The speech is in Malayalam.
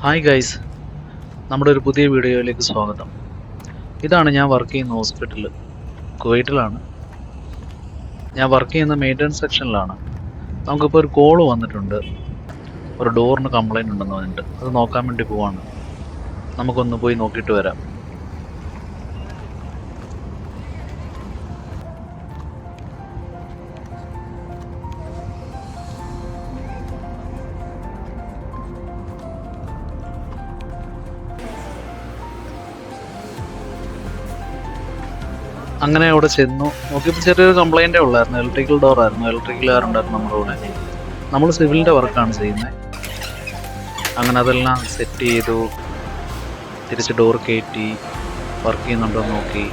ഹായ് ഗൈസ് നമ്മുടെ ഒരു പുതിയ വീഡിയോയിലേക്ക് സ്വാഗതം. ഇതാണ് ഞാൻ വർക്ക് ചെയ്യുന്ന ഹോസ്പിറ്റൽ കുവൈറ്റിലാണ്. ഞാൻ വർക്ക് ചെയ്യുന്ന മെയിന്റനൻസ് സെക്ഷനിലാണ് നമുക്കിപ്പോൾ ഒരു കോൾ വന്നിട്ടുണ്ട്. ഒരു ഡോറിന് കംപ്ലൈന്റ് ഉണ്ടെന്ന് പറഞ്ഞിട്ട്. അത് നോക്കാൻ വേണ്ടി പോവാണ്. നമുക്കൊന്ന് പോയി നോക്കിയിട്ട് വരാം. അങ്ങനെ അവിടെ ചെന്നു. നോക്കിയപ്പോൾ ചെറിയൊരു കംപ്ലൈന്റേ ഉള്ളായിരുന്നു. ഇലക്ട്രിക്കൽ ഡോർ ആയിരുന്നു. ഉണ്ടായിരുന്നു നമ്മുടെ കൂടെ. നമ്മൾ സിവിലിന്റെ വർക്കാണ് ചെയ്യുന്നത് അങ്ങനെ അതെല്ലാം സെറ്റ് ചെയ്തു. തിരിച്ച് ഡോർ കയറ്റി വർക്ക് ചെയ്യുന്നുണ്ടോ നോക്കി.